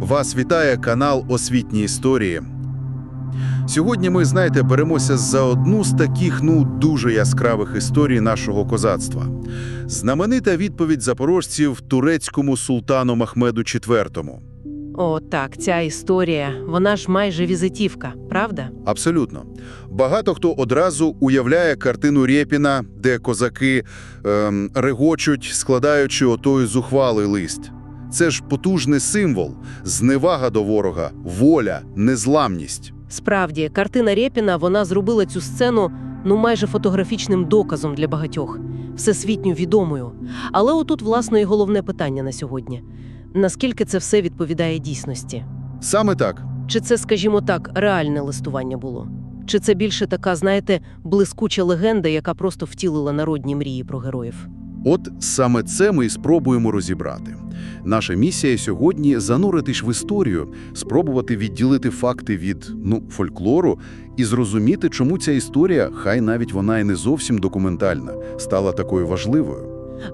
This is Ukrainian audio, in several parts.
Вас вітає канал Освітні історії. Сьогодні ми, знаєте, беремося за одну з таких, ну, дуже яскравих історій нашого козацтва. Знаменита відповідь запорожців турецькому султану Махмеду IV. О, так, ця історія, вона ж майже візитівка, правда? Абсолютно. Багато хто одразу уявляє картину Рєпіна, де козаки ем, регочуть, складаючи отой зухвалий лист. Це ж потужний символ, зневага до ворога, воля, незламність. Справді, картина Рєпіна, вона зробила цю сцену ну майже фотографічним доказом для багатьох, всесвітньо відомою. Але отут, власне, і головне питання на сьогодні. Наскільки це все відповідає дійсності? Саме так. Чи це, скажімо так, реальне листування було? Чи це більше така, знаєте, блискуча легенда, яка просто втілила народні мрії про героїв? От саме це ми і спробуємо розібрати. Наша місія сьогодні зануритись в історію, спробувати відділити факти від ну, фольклору і зрозуміти, чому ця історія, хай навіть вона і не зовсім документальна, стала такою важливою.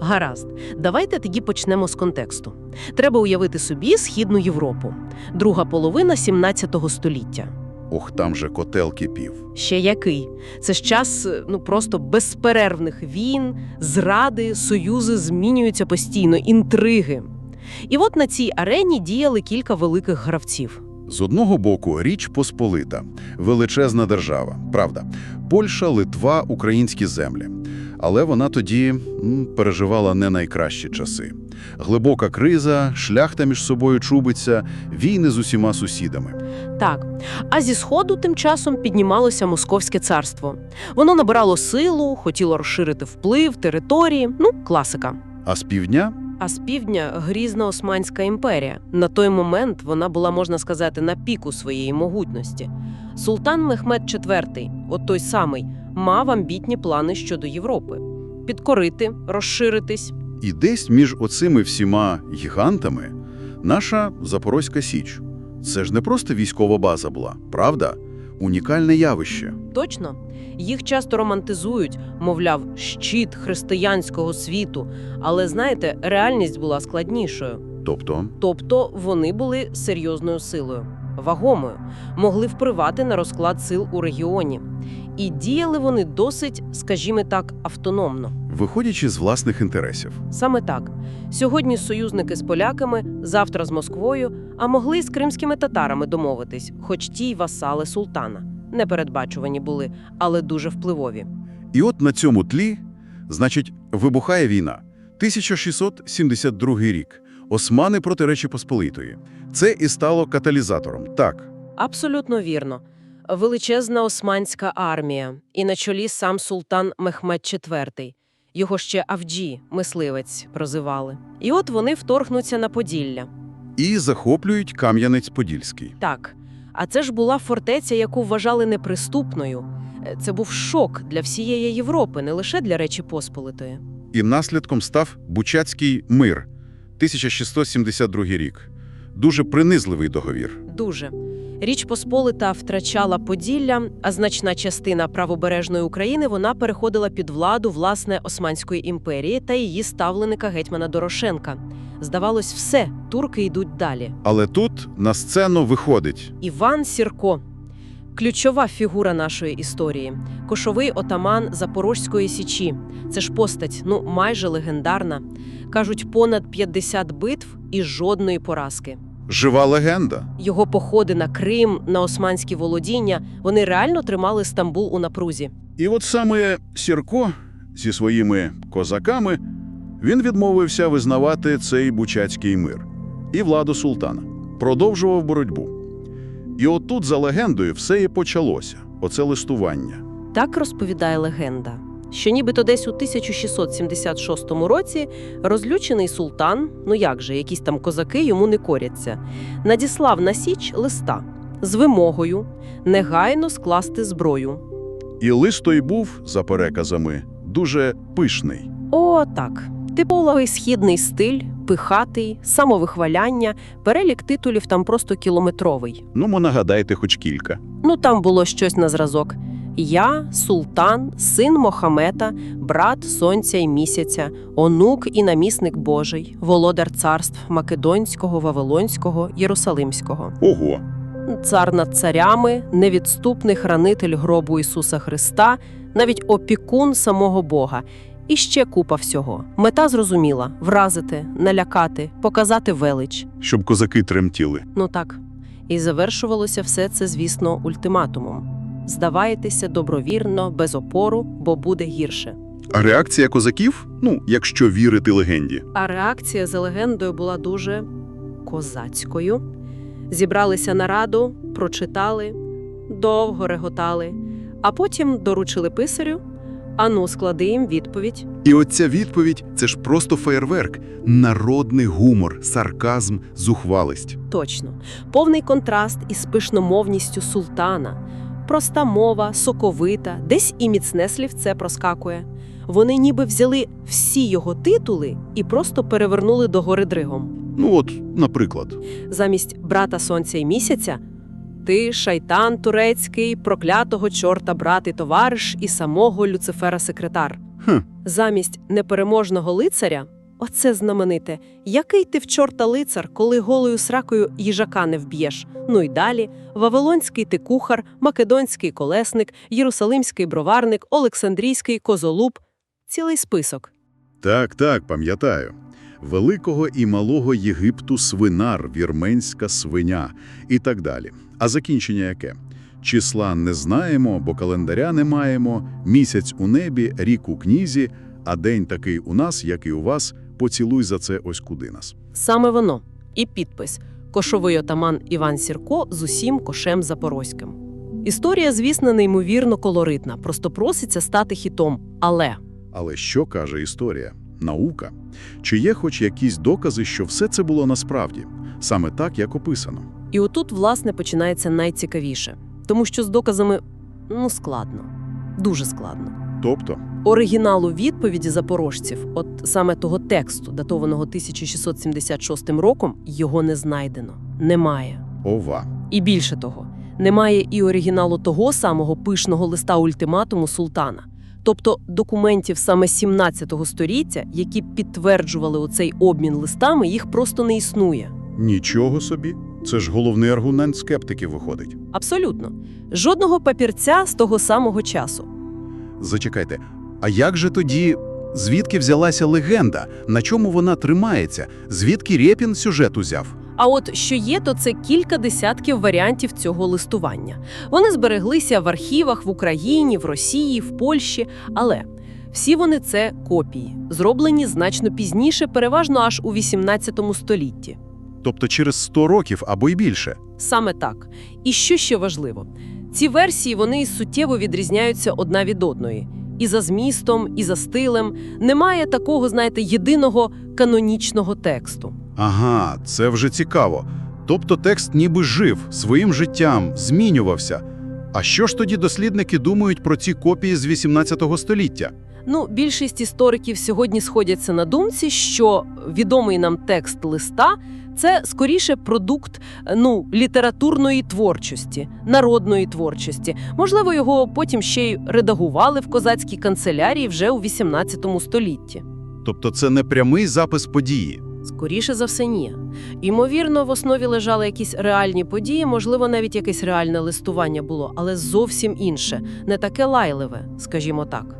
Гаразд, давайте тоді почнемо з контексту. Треба уявити собі Східну Європу, друга половина 17 століття. Ох, там же котел кипів. Ще який? Це ж час е, ну просто безперервних війн, зради, союзи змінюються постійно, інтриги. І от на цій арені діяли кілька великих гравців. З одного боку, Річ Посполита – величезна держава, правда. Польща, Литва, українські землі. Але вона тоді м, переживала не найкращі часи. Глибока криза, шляхта між собою чубиться, війни з усіма сусідами. Так, а зі сходу тим часом піднімалося Московське царство. Воно набирало силу, хотіло розширити вплив, території, ну, класика. А з півдня А з півдня грізна Османська імперія. На той момент вона була, можна сказати, на піку своєї могутності. Султан Мехмед IV, от той самий, мав амбітні плани щодо Європи: підкорити, розширитись. І десь між оцими всіма гігантами наша Запорозька Січ. Це ж не просто військова база була, правда? Унікальне явище. Точно, їх часто романтизують, мовляв, щит християнського світу. Але знаєте, реальність була складнішою. Тобто, Тобто вони були серйозною силою, вагомою, могли впливати на розклад сил у регіоні. І діяли вони досить, скажімо так, автономно. виходячи з власних інтересів. Саме так. Сьогодні союзники з поляками, завтра з Москвою, а могли й з кримськими татарами домовитись, хоч ті й васали султана. Непередбачувані були, але дуже впливові. І от на цьому тлі, значить, вибухає війна. 1672 рік. Османи проти Речі Посполитої. Це і стало каталізатором. Так, Абсолютно вірно. Величезна османська армія, і на чолі сам султан Мехмед IV. Його ще Авджі, мисливець, прозивали. І от вони вторгнуться на Поділля. і захоплюють Кам'янець-Подільський. Так, а це ж була фортеця, яку вважали неприступною. Е, Це був шок для всієї Європи, не лише для Речі Посполитої. І наслідком став Бучацький мир, 1672 рік. Дуже принизливий договір. Дуже. Річ Посполита втрачала Поділля, а значна частина правобережної України вона переходила під владу власне Османської імперії та її ставленика гетьмана Дорошенка. Здавалось, все, турки йдуть далі. Але тут на сцену виходить Іван Сірко ключова фігура нашої історії, кошовий отаман Запорозької січі. Це ж постать, ну майже легендарна. Кажуть, понад 50 битв і жодної поразки. жива легенда. Його походи на Крим, на османські володіння, вони реально тримали Стамбул у напрузі. І от саме Сірко зі своїми козаками він відмовився визнавати цей Бучацький мир і владу султана. Продовжував боротьбу. І отут, за легендою, все і почалося оце листування. Так розповідає легенда, що нібито десь у 1676 році розлючений султан, ну як же, якісь там козаки йому не коряться, надіслав на січ листа з вимогою негайно скласти зброю. І лист той був, за переказами, дуже пишний. О, так. Типовий східний стиль, пихатий, самовихваляння, перелік титулів там просто кілометровий. Ну, мо нагадайте хоч кілька. Ну там було щось на зразок. Я, султан, син Мохамета, брат сонця і місяця, онук і намісник Божий, володар царств Македонського, Вавилонського, Єрусалимського, Ого! цар над царями, невідступний хранитель гробу Ісуса Христа, навіть опікун самого Бога. І ще купа всього. Мета зрозуміла вразити, налякати, показати велич. Щоб козаки тремтіли. Ну так. І завершувалося все це, звісно, ультиматумом. Здавайтеся добровірно, без опору, бо буде гірше. А реакція козаків? Ну, якщо вірити легенді. А реакція за легендою була дуже козацькою. Зібралися на раду, прочитали, довго реготали, а потім доручили писарю. Ану, склади їм відповідь. І оця відповідь це ж просто феєрверк, народний гумор, сарказм, зухвалість. Точно, повний контраст із пишномовністю султана. Проста мова, соковита, десь і міцне слівце проскакує. Вони ніби взяли всі його титули і просто перевернули догори дригом. Ну от, наприклад. Замість брата сонця і місяця ти шайтан турецький, проклятого чорта брат і товариш і самого Люцифера секретар. Хм. Замість непереможного лицаря оце знамените. Який ти в чорта лицар, коли голою сракою їжака не вб'єш? Ну й далі Вавилонський ти кухар, Македонський колесник, Єрусалимський броварник, Олександрійський козолуб. Цілий список. Так, так, пам'ятаю. Великого і малого Єгипту свинар, вірменська свиня і так далі. А закінчення яке? Числа не знаємо, бо календаря не маємо, місяць у небі, рік у книзі, а день такий у нас, як і у вас, поцілуй за це ось куди нас. Саме воно. І підпис Кошовий отаман Іван Сірко з усім кошем запорозьким. Історія, звісно, неймовірно колоритна, просто проситься стати хітом. Але Але що каже історія? Наука? Чи є хоч якісь докази, що все це було насправді? Саме так, як описано? і отут, власне, починається найцікавіше, тому що з доказами ну складно, дуже складно. Тобто, Оригіналу відповіді запорожців, от саме того тексту, датованого 1676 роком, його не знайдено. Немає. ова. І більше того, немає і оригіналу того самого пишного листа ультиматуму султана, тобто документів саме 17 століття, які підтверджували оцей обмін листами, їх просто не існує. Нічого собі. Це ж головний аргумент скептиків виходить. Абсолютно. Жодного папірця з того самого часу. Зачекайте, а як же тоді, звідки взялася легенда? На чому вона тримається? Звідки Рєпін сюжет узяв? А от що є, то це кілька десятків варіантів цього листування. Вони збереглися в архівах в Україні, в Росії, в Польщі, але всі вони це копії, зроблені значно пізніше, переважно аж у 18 столітті. Тобто через 100 років або й більше. Саме так. І що ще важливо, ці версії вони суттєво відрізняються одна від одної. І за змістом, і за стилем немає такого, знаєте, єдиного канонічного тексту. Ага, це вже цікаво. Тобто текст ніби жив, своїм життям, змінювався. А що ж тоді дослідники думають про ці копії з 18 століття? Ну, більшість істориків сьогодні сходяться на думці, що відомий нам текст листа це скоріше продукт ну, літературної творчості, народної творчості. Можливо, його потім ще й редагували в козацькій канцелярії вже у 18 столітті. Тобто це не прямий запис події. Скоріше за все, ні. Імовірно, в основі лежали якісь реальні події, можливо, навіть якесь реальне листування було, але зовсім інше, не таке лайливе, скажімо так.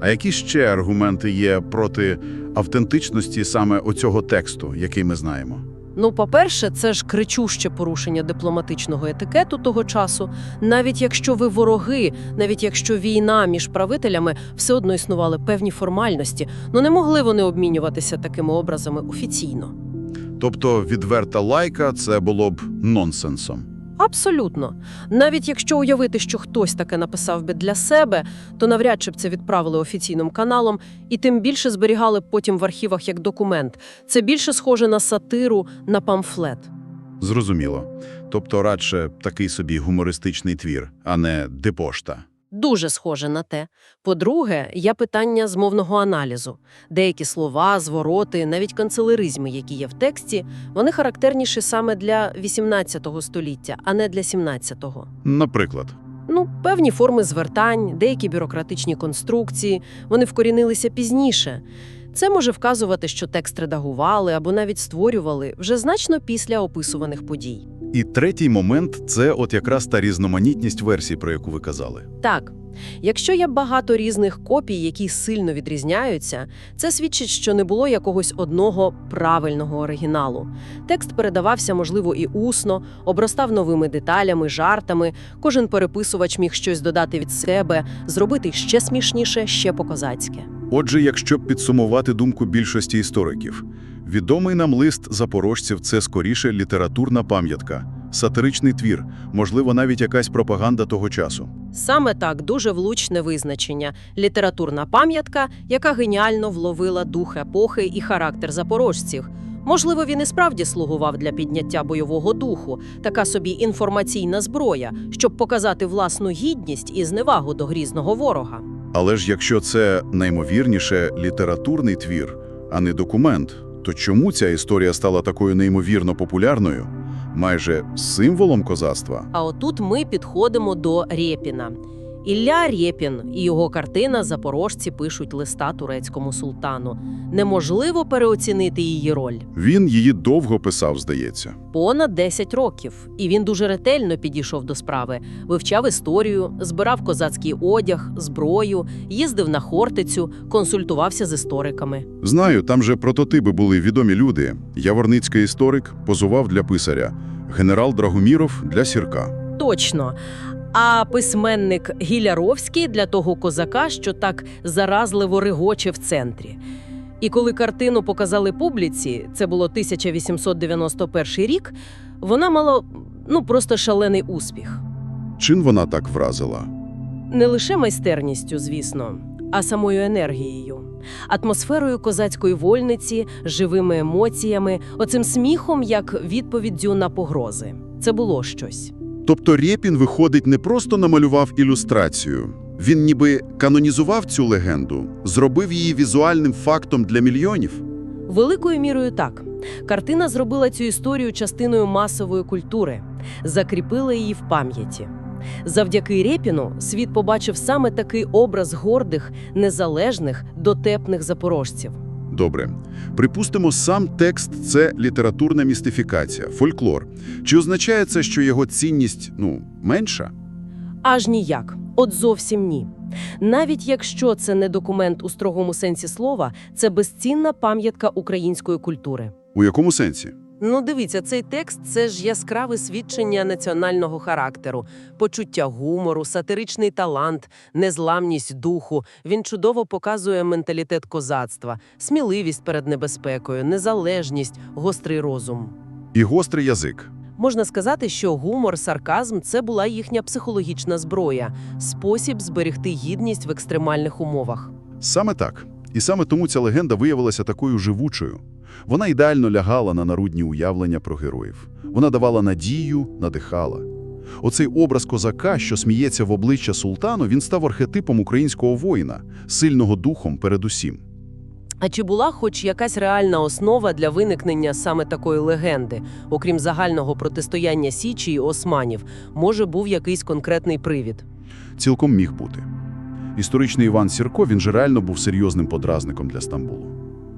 А які ще аргументи є проти автентичності саме оцього тексту, який ми знаємо? Ну, по-перше, це ж кричуще порушення дипломатичного етикету того часу. Навіть якщо ви вороги, навіть якщо війна між правителями, все одно існували певні формальності, ну не могли вони обмінюватися такими образами офіційно. Тобто відверта лайка це було б нонсенсом. Абсолютно. Навіть якщо уявити, що хтось таке написав би для себе, то навряд чи б це відправили офіційним каналом, і тим більше зберігали потім в архівах як документ. Це більше схоже на сатиру, на памфлет. Зрозуміло. Тобто радше такий собі гумористичний твір, а не депошта. Дуже схоже на те. По-друге, є питання з мовного аналізу. Деякі слова, звороти, навіть канцелеризми, які є в тексті, вони характерніші саме для 18 століття, а не для 17-го. Наприклад, Ну, певні форми звертань, деякі бюрократичні конструкції, вони вкорінилися пізніше. Це може вказувати, що текст редагували або навіть створювали вже значно після описуваних подій. І третій момент – це от якраз та різноманітність версій, про яку ви казали. Так, якщо є багато різних копій, які сильно відрізняються, це свідчить, що не було якогось одного правильного оригіналу. Текст передавався, можливо, і усно, обростав новими деталями, жартами. Кожен переписувач міг щось додати від себе, зробити ще смішніше, ще по-козацьке. Отже, якщо підсумувати думку більшості істориків, відомий нам лист запорожців – це скоріше літературна пам'ятка, сатиричний твір, можливо, навіть якась пропаганда того часу. Саме так дуже влучне визначення літературна пам'ятка, яка геніально вловила дух епохи і характер запорожців. Можливо, він і справді слугував для підняття бойового духу, така собі інформаційна зброя, щоб показати власну гідність і зневагу до грізного ворога. Але ж якщо це наймовірніше літературний твір, а не документ, то чому ця історія стала такою неймовірно популярною, майже символом козацтва? А отут ми підходимо до Рєпіна. Ілля Рєпін і його картина Запорожці пишуть листа турецькому султану. Неможливо переоцінити її роль. Він її довго писав, здається. Понад 10 років, і він дуже ретельно підійшов до справи, вивчав історію, збирав козацький одяг, зброю, їздив на Хортицю, консультувався з істориками. Знаю, там же прототипи були відомі люди. Яворницький історик позував для писаря, генерал Драгоміров для сірка. Точно. А письменник Гіляровський для того козака, що так заразливо регоче в центрі. І коли картину показали публіці, це було 1891 рік, вона мала ну просто шалений успіх. Чим вона так вразила? Не лише майстерністю, звісно, а самою енергією, атмосферою козацької вольниці, живими емоціями, оцим сміхом як відповіддю на погрози. Це було щось. Тобто Рєпін, виходить, не просто намалював ілюстрацію. Він ніби канонізував цю легенду, зробив її візуальним фактом для мільйонів. Великою мірою так. Картина зробила цю історію частиною масової культури, закріпила її в пам'яті. Завдяки Рєпіну світ побачив саме такий образ гордих, незалежних, дотепних запорожців. Добре. Припустимо, сам текст – це літературна містифікація, фольклор. Чи означає це, що його цінність, ну, менша? Аж ніяк. От зовсім ні. Навіть якщо це не документ у строгому сенсі слова, це безцінна пам'ятка української культури. У якому сенсі? Ну, дивіться, цей текст це ж яскраве свідчення національного характеру, почуття гумору, сатиричний талант, незламність духу. Він чудово показує менталітет козацтва, сміливість перед небезпекою, незалежність, гострий розум. І гострий язик. Можна сказати, що гумор, сарказм це була їхня психологічна зброя, спосіб зберегти гідність в екстремальних умовах. Саме так. І саме тому ця легенда виявилася такою живучою. Вона ідеально лягала на народні уявлення про героїв. Вона давала надію, надихала. Оцей образ козака, що сміється в обличчя султану, він став архетипом українського воїна, сильного духом передусім. А чи була хоч якась реальна основа для виникнення саме такої легенди, окрім загального протистояння Січі і османів, може був якийсь конкретний привід? Цілком міг бути. Історичний Іван Сірко, він же реально був серйозним подразником для Стамбулу.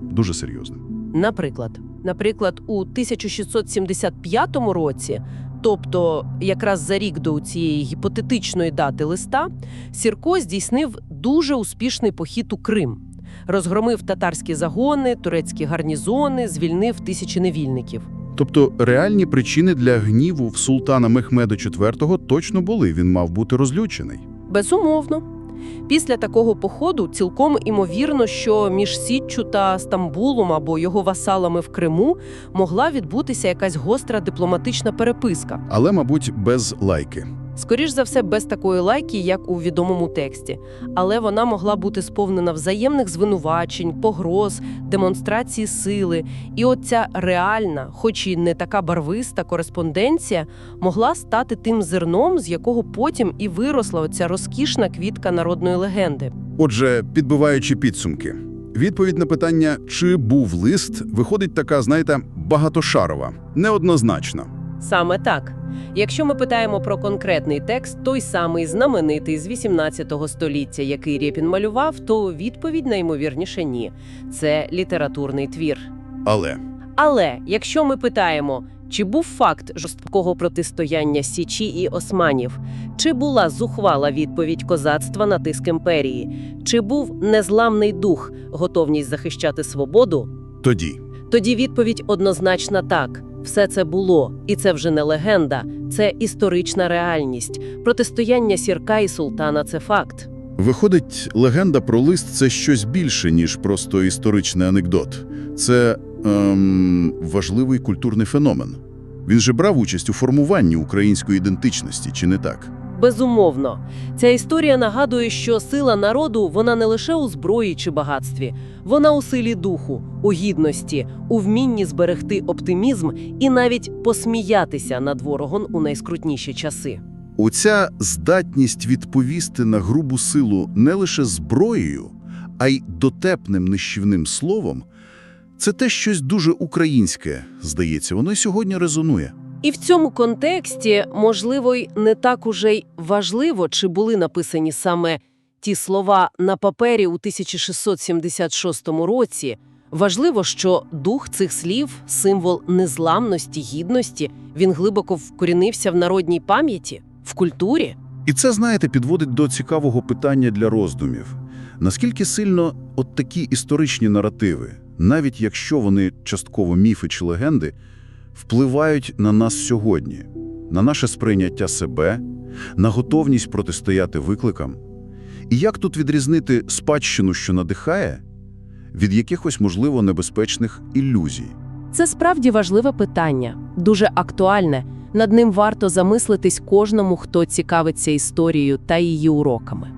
Дуже серйозним. Наприклад, наприклад, у 1675 році, тобто якраз за рік до цієї гіпотетичної дати листа, Сірко здійснив дуже успішний похід у Крим. Розгромив татарські загони, турецькі гарнізони, звільнив тисячі невільників. Тобто реальні причини для гніву в султана Мехмеда IV точно були, він мав бути розлючений. Безумовно. Після такого походу цілком імовірно, що між Січчю та Стамбулом або його васалами в Криму могла відбутися якась гостра дипломатична переписка. Але, мабуть, без лайки. Скоріш за все, без такої лайки, як у відомому тексті, але вона могла бути сповнена взаємних звинувачень, погроз, демонстрації сили. І от ця реальна, хоч і не така барвиста кореспонденція, могла стати тим зерном, з якого потім і виросла оця розкішна квітка народної легенди. Отже, підбиваючи підсумки, відповідь на питання, чи був лист, виходить така, знаєте, багатошарова, неоднозначна. Саме так. Якщо ми питаємо про конкретний текст, той самий знаменитий з 18 століття, який Рєпін малював, то відповідь наймовірніше ні. Це літературний твір. Але Але якщо ми питаємо, чи був факт жорсткого протистояння Січі і османів, чи була зухвала відповідь козацтва на тиск імперії, чи був незламний дух, готовність захищати свободу, тоді тоді відповідь однозначна так. Все це було, і це вже не легенда, це історична реальність. Протистояння сірка і султана це факт. Виходить, легенда про лист це щось більше, ніж просто історичний анекдот. Це ем, важливий культурний феномен. Він же брав участь у формуванні української ідентичності, чи не так? Безумовно, ця історія нагадує, що сила народу вона не лише у зброї чи багатстві, вона у силі духу, у гідності, у вмінні зберегти оптимізм і навіть посміятися над ворогом у найскрутніші часи. Оця здатність відповісти на грубу силу не лише зброєю, а й дотепним нищівним словом – це те щось дуже українське, здається, воно й сьогодні резонує. І в цьому контексті, можливо, й не так уже й важливо, чи були написані саме ті слова на папері у 1676 році. Важливо, що дух цих слів, символ незламності, гідності, він глибоко вкорінився в народній пам'яті, в культурі. І це, знаєте, підводить до цікавого питання для роздумів. Наскільки сильно от такі історичні наративи, навіть якщо вони частково міфи чи легенди, впливають на нас сьогодні, на наше сприйняття себе, на готовність протистояти викликам? І як тут відрізнити спадщину, що надихає, від якихось, можливо, небезпечних ілюзій? Це справді важливе питання, дуже актуальне. Над ним варто замислитись кожному, хто цікавиться історією та її уроками.